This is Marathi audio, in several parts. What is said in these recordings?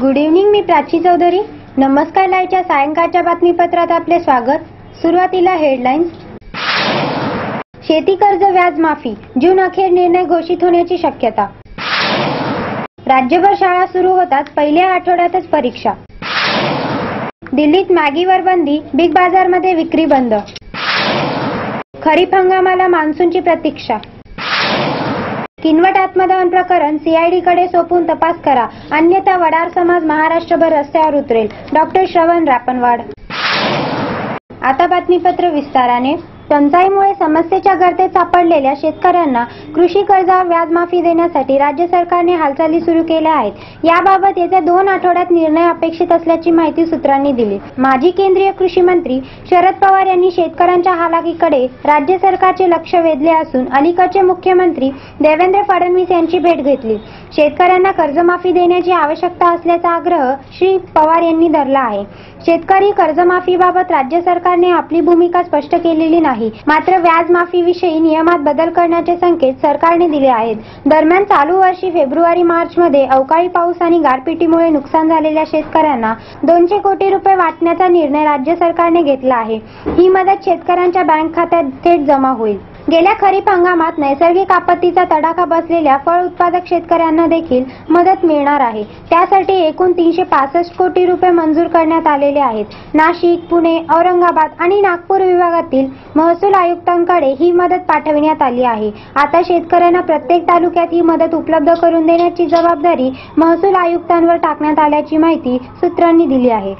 गुड इव्हनिंग मी प्राची चौधरी. नमस्कार लाईव्हच्या सायंकाळच्या बातमीपत्रात आपले स्वागत. सुरुवातीला हेडलाईन्स शेती कर्ज व्याज माफी. जून अखेर निर्णय घोषित होण्याची शक्यता. राज्यभर शाळा सुरू होताच पहिल्या आठवड्यातच परीक्षा. दिल्लीत मॅगीवर बंदी बिग बाजारमध्ये विक्री बंद. खरीप हंगामाला मान्सूनची प्रतीक्षा. किनवट आत्मदहन प्रकरण सीआयडीकडे सोपून तपास करा. अन्यथा वडार समाज महाराष्ट्रभर रस्त्यावर उतरेल. डॉक्टर श्रवण रापनवाड. आता बातमीपत्र विस्ताराने. टंचाईमुळे समस्येच्या गर्तेत सापडलेल्या शेतकऱ्यांना कृषी कर्जा व्याजमाफी देण्यासाठी राज्य सरकारने हालचाली सुरू केल्या आहेत. याबाबत येत्या दोन आठवड्यात निर्णय अपेक्षित असल्याची माहिती सूत्रांनी दिली. माजी केंद्रीय कृषी मंत्री शरद पवार यांनी शेतकऱ्यांच्या हालाकीकडे राज्य सरकारचे लक्ष वेधले असून अलीकडचे मुख्यमंत्री देवेंद्र फडणवीस यांची भेट घेतली. शेतकऱ्यांना कर्जमाफी देण्याची आवश्यकता असल्याचा आग्रह श्री पवार यांनी धरला आहे. शेतकरी कर्जमाफीबाबत राज्य सरकारने आपली भूमिका स्पष्ट केलेली नाही. मात्र व्याज माफीविषयी नियमात बदल करण्याचे संकेत सरकारने दिले आहेत. दरम्यान चालू वर्षी फेब्रुवारी मार्च मध्ये अवकाळी पाऊस आणि गारपिटीमुळे नुकसान झालेल्या शेतकऱ्यांना दोनशे कोटी रुपये वाटण्याचा निर्णय राज्य सरकारने घेतला आहे. ही मदत शेतकऱ्यांच्या बँक खात्यात थेट जमा होईल. गेल्या खरीप हंगामात नैसर्गिक आपत्तीचा तडाखा बसलेल्या फळ उत्पादक शेतकऱ्यांना देखील मदत मिळणार आहे. त्यासाठी एकूण तीनशे पासष्ट कोटी रुपये मंजूर करण्यात आलेले आहेत. नाशिक पुणे औरंगाबाद आणि नागपूर विभागातील महसूल आयुक्तांकडे ही मदत पाठविण्यात आली आहे. आता शेतकऱ्यांना प्रत्येक तालुक्यात ही मदत उपलब्ध करून देण्याची जबाबदारी महसूल आयुक्तांवर टाकण्यात आल्याची माहिती सूत्रांनी दिली आहे.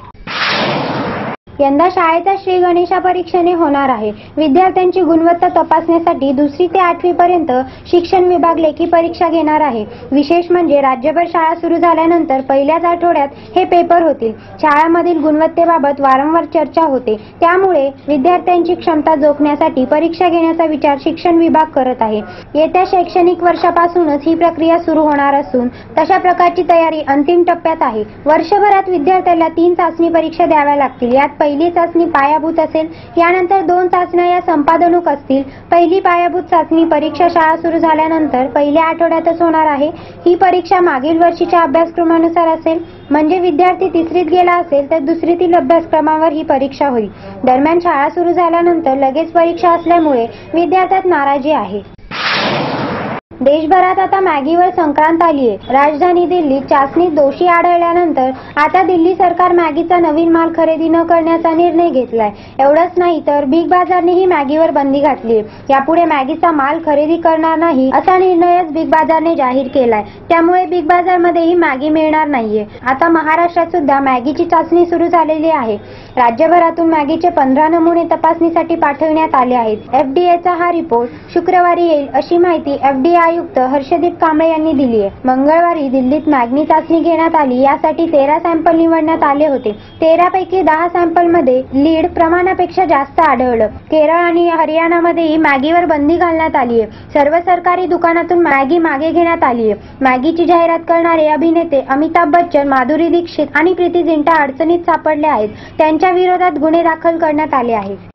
यंदा शाळेचा श्री गणेशा परीक्षेने होणार आहे. विद्यार्थ्यांची गुणवत्ता तपासण्यासाठी दुसरी ते आठवी पर्यंत शिक्षण विभाग लेखी परीक्षा घेणार आहे. विशेष म्हणजे राज्यभर शाळा सुरू झाल्यानंतर पहिल्याच आठवड्यात हे पेपर होतील. शाळांमधील गुणवत्तेबाबत वारंवार चर्चा होते. त्यामुळे विद्यार्थ्यांची क्षमता जोखण्यासाठी परीक्षा घेण्याचा विचार शिक्षण विभाग करत आहे. येत्या शैक्षणिक वर्षापासूनच ही प्रक्रिया सुरू होणार असून तशा प्रकारची तयारी अंतिम टप्प्यात आहे. वर्षभरात विद्यार्थ्याला तीन चाचणी परीक्षा द्याव्या लागतील. यात पहिली चाचणी पायाभूत असेल यानंतर दोन चाचण्या या संपादनूक असतील. पहिली पायाभूत चाचणी परीक्षा शाळा सुरू झाल्यानंतर पहिल्या आठवड्यातच होणार आहे. ही परीक्षा मागील वर्षीच्या अभ्यासक्रमानुसार असेल. म्हणजे विद्यार्थी तिसरीत गेला असेल तर दुसरीतील अभ्यासक्रमावर ही परीक्षा होईल. दरम्यान शाळा सुरू झाल्यानंतर लगेच परीक्षा असल्यामुळे विद्यार्थ्यात नाराजी आहे. देशभरात आता मॅगीवर संक्रांत आली आहे राजधानी दिल्लीत चाचणीत दोषी आढळल्यानंतर आता दिल्ली सरकार मॅगीचा नवीन माल खरेदी न करण्याचा निर्णय घेतलाय. एवढंच नाही तर बिग बाजारनेही मॅगीवर बंदी घातली आहे यापुढे मॅगीचा माल खरेदी करणार नाही असा निर्णयच बिग बाजारने जाहीर केलाय. त्यामुळे बिग बाजारमध्येही मॅगी मिळणार नाहीये. आता महाराष्ट्रात सुद्धा मॅगीची चाचणी सुरू झालेली आहे. राज्यभरातून मॅगीचे पंधरा नमुने तपासणीसाठी पाठविण्यात आले आहेत. एफडीएचा हा रिपोर्ट शुक्रवारी येईल अशी माहिती एफडीआय आयुक्त हर्षदीप कांबळे यांनी दिली आहे. मंगळवारी दिल्लीत मॅग्नी चाचणी घेण्यात आली. यासाठी तेरा सॅम्पल निवडण्यात आले होते. तेरा पैकी दहा सॅम्पलमध्ये लीड प्रमाणापेक्षा जास्त आढळलं. केरळ आणि हरियाणामध्येही मॅगीवर बंदी घालण्यात आली आहे. सर्व सरकारी दुकानातून मॅगी मागे घेण्यात आली आहे. मॅगीची जाहिरात करणारे अभिनेते अमिताभ बच्चन माधुरी दीक्षित आणि प्रीती झिंटा अडचणीत सापडले आहेत. त्यांच्या विरोधात गुन्हे दाखल करण्यात आले आहेत.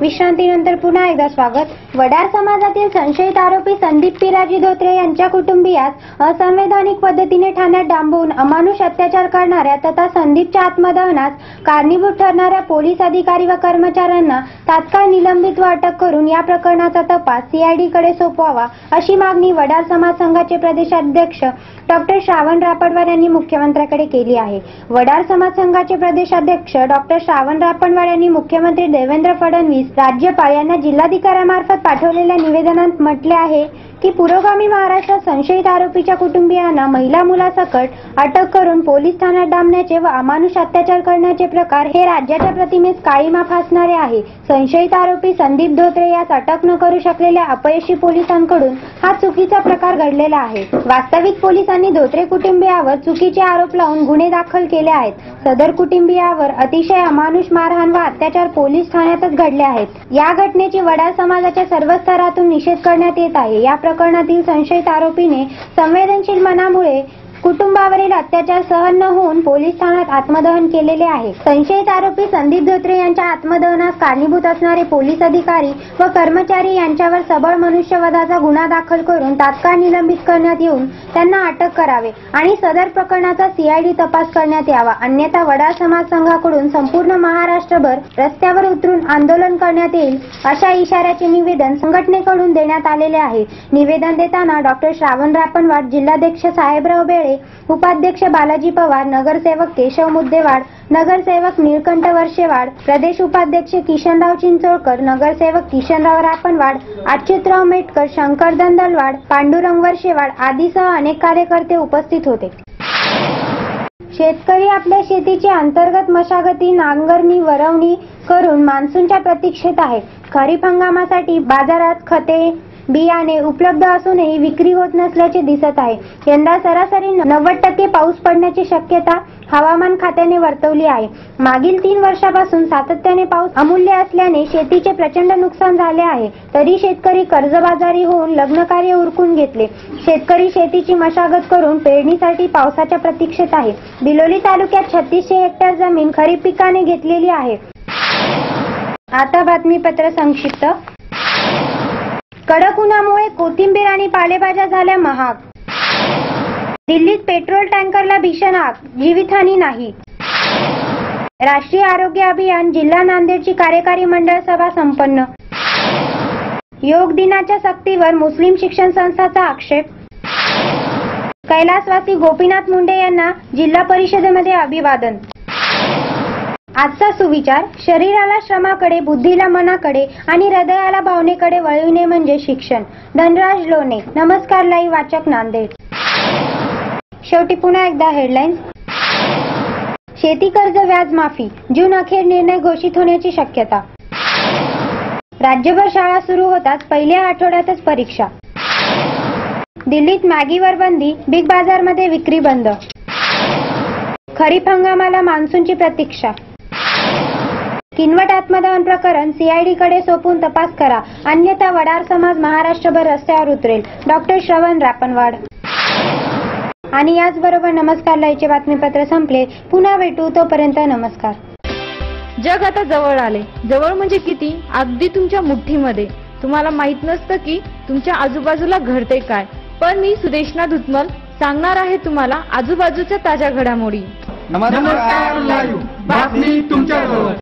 विश्रांतीनंतर पुन्हा एकदा स्वागत. वडार समाजातील संशयित आरोपी संदीप पिराजी धोत्रे यांच्या कुटुंबियास असंवैधानिक पद्धतीने ठाण्यात डांबवून अमानुष अत्याचार करणाऱ्या तथा संदीपच्या आत्मदहनास कारणीभूत ठरणाऱ्या पोलीस अधिकारी व कर्मचाऱ्यांना तात्काळ निलंबित व अटक करून या प्रकरणाचा तपास सीआयडी कडे सोपवावा अशी मागणी वडार समाज संघाचे प्रदेशाध्यक्ष डॉक्टर श्रावण रापडवार यांनी मुख्यमंत्र्याकडे केली आहे. वडार समाज संघाचे प्रदेशाध्यक्ष डॉक्टर श्रावण रापणवार यांनी मुख्यमंत्री देवेंद्र फडणवीस राज्यपाल यांना जिल्हाधिकाऱ्यांमार्फत पाठवलेल्या निवेदनात म्हटले आहे की पुरोगामी महाराष्ट्रात संशयित आरोपीच्या कुटुंबियांना महिला मुलासकट अटक करून पोलीस ठाण्यात डांबण्याचे व अमानुष अत्याचार करण्याचे प्रकार हे राज्याच्या प्रतिमेस काळीमा फासणारे आहे. संशयित आरोपी संदीप धोत्रे यास अटक न करू शकलेल्या अपयशी पोलिसांकडून हा चुकीचा प्रकार घडलेला आहे. वास्तविक पोलिसांनी धोत्रे कुटुंबियावर चुकीचे आरोप लावून गुन्हे दाखल केले आहेत. सदर कुटुंबियावर अतिशय अमानुष मारहाण व अत्याचार पोलीस ठाण्यातच घडले आहेत. या घटनेची वडार समाजाच्या सर्व स्तरातून निषेध करण्यात येत आहे. या प्रकरणातील संशयित आरोपीने संवेदनशील मनामुळे कुटुंबावरील अत्याचार सहन न होऊन पोलीस ठाण्यात आत्मदहन केलेले आहे. संशयित आरोपी संदीप धोत्रे यांच्या आत्मदहनास कारणीभूत असणारे पोलीस अधिकारी व कर्मचारी यांच्यावर सबळ मनुष्यवधाचा गुन्हा दाखल करून तात्काळ निलंबित करण्यात येऊन त्यांना अटक करावे आणि सदर प्रकरणाचा सीआयडी तपास करण्यात यावा. अन्यथा वडार समाज संघाकडून संपूर्ण महाराष्ट्र महाराष्ट्रभर रस्त्यावर उतरून आंदोलन करण्यात येईल अशा इशाऱ्याचे निवेदन संघटनेकडून देण्यात आलेले आहे. निवेदन देताना डॉक्टर श्रावण रापणवाड जिल्हाध्यक्ष साहेबराव बेळे उपाध्यक्ष बालाजी पवार नगरसेवक केशव मुद्देवाड नगरसेवक निळकंठ वर्षेवाड प्रदेश उपाध्यक्ष किशनराव चिंचोळकर नगरसेवक किशनराव रापणवाड अच्युतराव मेटकर शंकर दंदलवाड पांडुरंग वर्षेवाड आदीसह अनेक कार्यकर्ते उपस्थित होते. शेतकरी आपल्या शेतीची अंतर्गत मशागती नांगरणी वरवणी करून मान्सूनच्या प्रतीक्षेत आहे खरीप हंगामासाठी बाजारात खते बियाणे उपलब्ध असूनही विक्री होत नसल्याचे दिसत आहे. यंदा सरासरी नव्वद टक्के पाऊस पडण्याची शक्यता हवामान खात्याने वर्तवली आहे. मागील तीन वर्षापासून सातत्याने पाऊस अमूल्य असल्याने शेतीचे प्रचंड नुकसान झाले आहे. तरी शेतकरी कर्जबाजारी होऊन लग्न कार्य उरकून घेतले. शेतकरी शेतीची मशागत करून पेरणीसाठी पावसाच्या प्रतीक्षेत आहे. बिलोली तालुक्यात छत्तीसशे हेक्टर जमीन खरीप पिकाने घेतलेली आहे. आता बातमीपत्र संक्षिप्त. कडक उन्हामुळे कोथिंबीर आणि पालेभाज्या झाल्या महाग. दिल्लीत पेट्रोल टँकरला भीषण आग जीवितहानी नाही. राष्ट्रीय आरोग्य अभियान जिल्हा नांदेडची कार्यकारी मंडळ सभा संपन्न. योग दिनाच्या सक्तीवर मुस्लिम शिक्षण संस्थाचा आक्षेप. कैलासवासी गोपीनाथ मुंडे यांना जिल्हा परिषदेमध्ये अभिवादन. आजचा सुविचार शरीराला श्रमाकडे बुद्धीला मनाकडे आणि हृदयाला भावनेकडे वळविणे म्हणजे शिक्षण. धनराज लोणे नमस्कार लाई वाचक नांदेड. शेवटी पुन्हा एकदा हेडलाईन्स शेती कर्ज व्याज माफी जून अखेर निर्णय घोषित होण्याची शक्यता. राज्यभर शाळा सुरू होताच पहिल्या आठवड्यातच परीक्षा. दिल्लीत मॅगीवर बंदी बिग बाजारमध्ये विक्री बंद. खरीप हंगामाला मान्सूनची प्रतीक्षा. किनवट आत्मदहन प्रकरण सीआयडी कडे सोपून तपास करा. अन्यथा वडार समाज महाराष्ट्रभर रस्त्यावर उतरेल. डॉक्टर श्रवण रापणवाड आणि याचबरोबर नमस्कार लाईचे बातमीपत्र संपले. पुन्हा भेटू. तोपर्यंत नमस्कार. जग आता जवळ आले. जवळ म्हणजे किती? अगदी तुमच्या मुठ्ठीमध्ये. तुम्हाला माहीत नसतं की तुमच्या आजूबाजूला घडते काय. पण मी सुदेशना धुतमल सांगणार आहे तुम्हाला आजूबाजूच्या ताज्या घडामोडी. नमस्कार लाईव्ह बातमी तुमच्याजवळ.